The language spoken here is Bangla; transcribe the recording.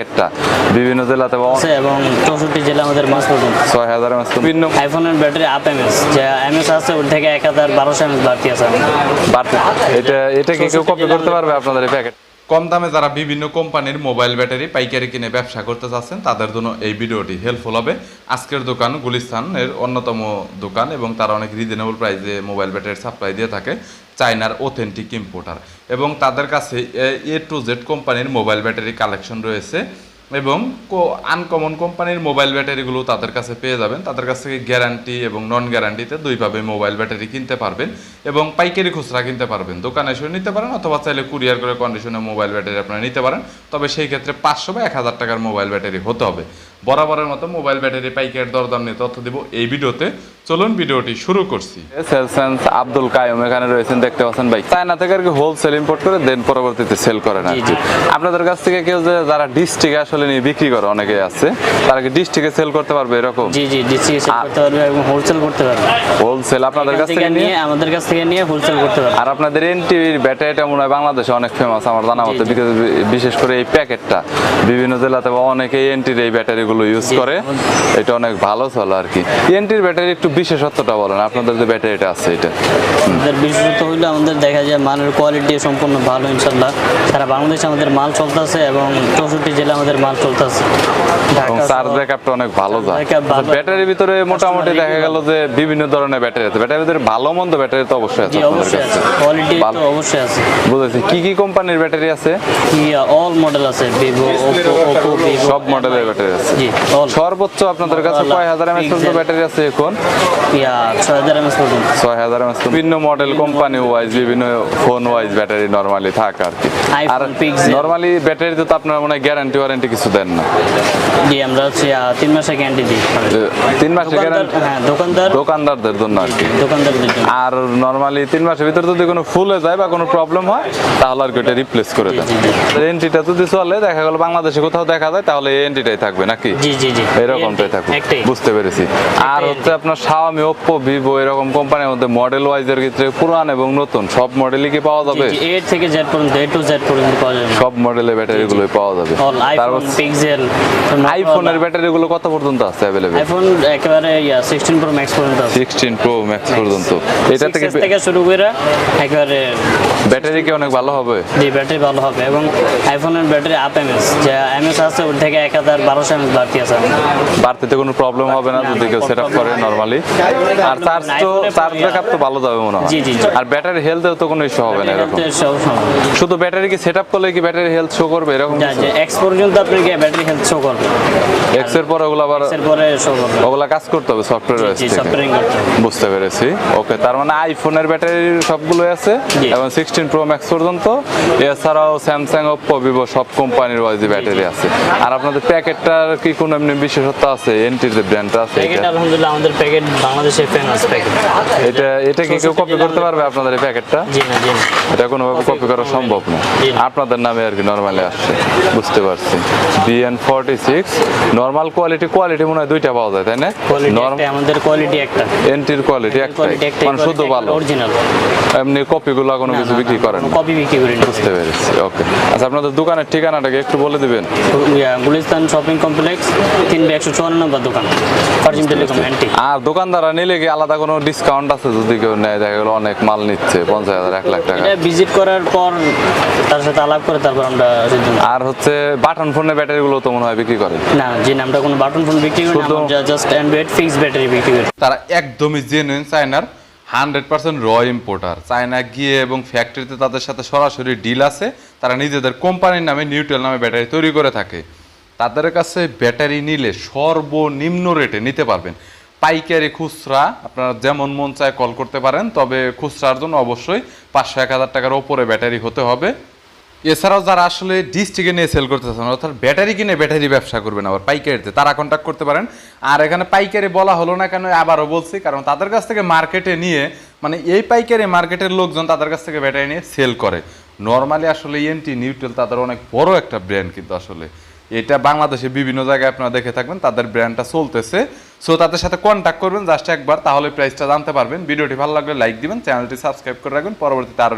প্যাকেটটা বিভিন্ন জেলাতে পাওয়া আছে এবং চৌষট্টি জেলা আমাদের মাস পর্যন্ত ছয় হাজার মাস বিভিন্ন আইফোনের ব্যাটারি আপ এমএস যে এমএস আছে ওর থেকে এক হাজার বারোশো এমএস বাড়তি আছে। বাড়তি। এটা এটা কি কেউ কপি করতে পারবে আপনাদের এই প্যাকেট কম দামে যারা বিভিন্ন কোম্পানির মোবাইল ব্যাটারি, পাইকারি কিনে ব্যবসা করতে চাচ্ছেন তাদের জন্য এই ভিডিওটি হেল্পফুল হবে। আজকের দোকান গুলিস্তানের অন্যতম দোকান এবং তারা অনেক রিজনেবল প্রাইসে মোবাইল ব্যাটারি সাপ্লাই দিয়ে থাকে, চায়নার অথেন্টিক ইম্পোর্টার এবং তাদের কাছে এ টু জেড কোম্পানির মোবাইল ব্যাটারি কালেকশন রয়েছে। এবং আনকমন কোম্পানির মোবাইল ব্যাটারিগুলো তাদের কাছে পেয়ে যাবেন। তাদের কাছ থেকে গ্যারান্টি এবং নন গ্যারান্টিতে দুইভাবে মোবাইল ব্যাটারি কিনতে পারবেন এবং পাইকারি খুচরা কিনতে পারবেন। দোকানে এসে নিতে পারেন অথবা চাইলে কুরিয়ার করে কন্ডিশনে মোবাইল ব্যাটারি আপনারা নিতে পারেন। তবে সেই ক্ষেত্রে পাঁচশো বা এক হাজার টাকার মোবাইল ব্যাটারি হতে হবে। বরাবরের মতো মোবাইল ব্যাটারি পাইকারি দরদাম নিয়ে তথ্য দিব এই ভিডিওতে। চলুন ভিডিওটি শুরু করছি। সেলসেন্স আব্দুল কায়ুম এখানে রয়েছেন দেখতে পাচ্ছেন ভাই। চায়না থেকে আর কি হোলসেল ইম্পোর্ট করে দেন পরবর্তীতে সেল করেন আর কি। আপনাদের কাছ থেকে কেউ যে যারা ডিস্ট্রিক্টে আসলে নিয়ে বিক্রি করে অনেকে আছে তারা কি ডিস্ট্রিক্টে সেল করতে পারবে এরকম? জি জি ডিসি সেল করতে পারবে এবং হোলসেল করতে পারবে। হোলসেল আপনাদের কাছ থেকে নিয়ে? আমাদের কাছ থেকে নিয়ে হোলসেল করতে পারবে। আর আপনাদের এনটিভির ব্যাটারিটা মনে হয় বাংলাদেশে অনেক ফেমাস আমার জানা মতো বিশেষ করে এই প্যাকেটটা। বিভিন্ন জেলাতে বা অনেকেই এনটির এই ব্যাটারিগুলো ইউজ করে এটা অনেক ভালো চলে আর কি। এনটির ব্যাটারি একটু বিশেষত্বটা বলেন আপনাদের যে ব্যাটারিটা আছে এটা। আমাদের বিশেষত হইলে আমাদের দেখা যায় মালের কোয়ালিটি সম্পূর্ণ ভালো ইনশাল্লাহ সারা বাংলাদেশে আমাদের মাল চলতেছে এবং চৌষট্টি জেলা আমাদের মাল চলতেছে। চার্জ ব্যাকআপটা অনেক ভালো যায়। ব্যাটারির ভিতরে মোটামুটি দেখা গেল যে বিভিন্ন ধরনের ব্যাটারি আছে। ব্যাটারির ভিতরে ভালো মন্দ ব্যাটারি তো অবশ্যই আছে অবশ্যই আছে। কোয়ালিটি তো। অবশ্যই আছে। বুঝেছি। কি কি কোম্পানির ব্যাটারি আছে? অল মডেল আছে। ভিভো ওপো ওপো সব মডেলের ব্যাটারি আছে। সর্বোচ্চ আপনাদের কাছে কয় হাজার এমএস পর্যন্ত ব্যাটারি আছে এখন? ছয় হাজার এমএস বিভিন্ন মডেল কোম্পানি ওয়াইজ বিভিন্ন ফোন ওয়াইজ ব্যাটারি নর্মালি থাকে আর কি। আর Pixel। নর্মালি ব্যাটারিতে তো আপনারা মনে হয় গ্যারান্টি ওয়ারেন্টি কিছু দেন না। জি আমরা হচ্ছে তিন মাসের গ্যারান্টি দিই। তিন মাসের গ্যারান্টি হ্যাঁ দোকানদার। দোকানদারদের জন্য আর কি। দোকানদারদের জন্য। আর নর্মালি তিন মাসের ভিতরে যদি কোনো ফুলে যায় বা কোনো প্রবলেম হয় তাহলে আর কি ওটা রিপ্লেস করে দেন। জি, জি। এন্ট্রিটা যদি চলে দেখা গেল বাংলাদেশে কোথাও দেখা যায় তাহলে এই এন্ট্রিটাই থাকবে নাকি? জি জি জি। এরকমটাই একটাই। বুঝতে পেরেছি। আর হচ্ছে আপনার Xiaomi Oppo Vivo এরকম কোম্পানির মধ্যে মডেল ওয়াইজের ক্ষেত্রে পুরান এবং নতুন সব মডেলই কি পাওয়া যাবে? এ থেকে জেড পর্যন্ত এ টু জেড পর্যন্ত পাওয়া যাবে। সব মডেলের ব্যাটারি গুলোই পাওয়া যাবে। আইফোন পিক্সেল আইফোনের ব্যাটারি গুলো কত পর্যন্ত আছে অ্যাভেলেবেল আইফোন একেবারে ইয়া সিক্সটিন প্রো ম্যাক্স পর্যন্ত আছে। সিক্সটিন প্রো ম্যাক্স পর্যন্ত। এটা থেকে থেকে শুরু করে একেবারে ব্যাটারি কি অনেক ভালো হবে? জি ব্যাটারি ভালো হবে। এবং আইফোনের ব্যাটারি আপ এমএস যে এমএস আছে ওর থেকে এক হাজার বারোশো এমএস বাড়তি আছে। বাড়তিতে কোনো প্রবলেম হবে না যদি কেউ সেট আপ করে নর্মালি আর চার্জ তো চার্জ ব্যাকআপ তো ভালো যাবে মনে হয়। আর ব্যাটারি হেলথেও তো কোনো ইস্যু হবে না এরকম। শুধু ব্যাটারি কি সেট আপ করলে কি ব্যাটারি হেলথ শো করবে এরকম এক্স পর্যন্ত আপনাকে ব্যাটারি হেলথ শো করবে এক্সের পর ওগুলো আবার এর পরে শো করবে ওগুলা কাজ করতে হবে সফটওয়্যার হবে। বুঝতে পেরেছি। ওকে তার মানে আইফোনের ব্যাটারি সবগুলো আছে এবং সিক্সটিন প্রো ম্যাক্স পর্যন্ত। এছাড়াও স্যামসাং ওপ্পো ভিভো সব কোম্পানির ওয়াইজ ব্যাটারি আছে। আর আপনাদের প্যাকেটটার কি কোনো এমনি বিশেষত্ব আছে? এনটির যে ব্র্যান্ডটা আছে এটা? আলহামদুলিল্লাহ আমাদের প্যাকেট বাংলাদেশের ফেমাস প্যাকেট এটা এটা কি কেউ কপি করতে পারবে আপনাদের এই প্যাকেটটা জি না জি না। এটা কোনোভাবে কপি করা সম্ভব না। আপনাদের নামে আর কি নর্মালি আসছে। বুঝতে পারছি। BN forty six normal quality quality মনে হয় দুইটা পাওয়া যায় তাই না? আমাদের কোয়ালিটি একটা। এনটির কোয়ালিটি একটা মানে শুদ্ধ ভালো। অরিজিনাল এমনি কপিগুলো কোনো কিছু বিক্রি করেন কপি বিক্রি করি বুঝতে পেরেছি ওকে আচ্ছা আপনাদের দোকানের ঠিকানাটাকে একটু বলে দিবেন। গুলিস্তান শপিং কমপ্লেক্স তিন বে একশো চুয়ান্ন নম্বর দোকান। ফার্জিম টেলিকম অ্যান্টি আর দোকানদাররা নিলে কি আলাদা কোনো ডিসকাউন্ট আছে যদি কেউ নেয়? দেখা গেলো অনেক মাল নিচ্ছে পঞ্চাশ হাজার এক লাখ টাকা। এটা ভিজিট করার পর তার সাথে আলাপ করে তারপর আমরা সিদ্ধান্ত আর হচ্ছে বাটন ফোনের ব্যাটারিগুলো তো মনে হয় বিক্রি করে। না যে নামটা কোনো বাটন ফোন বিক্রি করি না শুধু- জাস্ট অ্যান্ড্রয়েড ফিক্স ব্যাটারি বিক্রি করি। তারা একদমই জেনুইন চায়নার হান্ড্রেড পার্সেন্ট র ইম্পোর্টার চায়না গিয়ে এবং ফ্যাক্টরিতে তাদের সাথে সরাসরি ডিল আছে। তারা নিজেদের কোম্পানির নামে নিউট্রেল নামে ব্যাটারি তৈরি করে থাকে। তাদের কাছে ব্যাটারি নিলে সর্বনিম্ন রেটে নিতে পারবেন। পাইকারি খুচরা, আপনারা যেমন মন চায় কল করতে পারেন, তবে খুচরার জন্য অবশ্যই পাঁচশো, এক হাজার টাকার ওপরে ব্যাটারি হতে হবে। এছাড়াও যারা আসলে ডিস্ট্রিক্টে নিয়ে সেল করতে চান অর্থাৎ ব্যাটারি কিনে ব্যাটারি ব্যবসা করবেন আবার পাইকারিতে, তারা কন্ট্যাক্ট করতে পারেন। আর এখানে পাইকারি বলা হলো না কেন, আবারও বলছি, কারণ তাদের কাছ থেকে মার্কেটে নিয়ে মানে এই পাইকারি মার্কেটের লোকজন তাদের কাছ থেকে ব্যাটারি নিয়ে সেল করে। নর্মালি আসলে ইএনটি নিউট্রেল তাদের অনেক বড় একটা ব্র্যান্ড কিন্তু আসলে। এটা বাংলাদেশে বিভিন্ন জায়গায় আপনারা দেখে থাকবেন, তাদের ব্র্যান্ডটা চলতেছে। সো তাদের সাথে কন্ট্যাক্ট করবেন জাস্ট একবার, তাহলে প্রাইসটা জানতে পারবেন। ভিডিওটি ভালো লাগলে লাইক দিবেন চ্যানেলটি সাবস্ক্রাইব করে রাখবেন। পরবর্তীতে আরও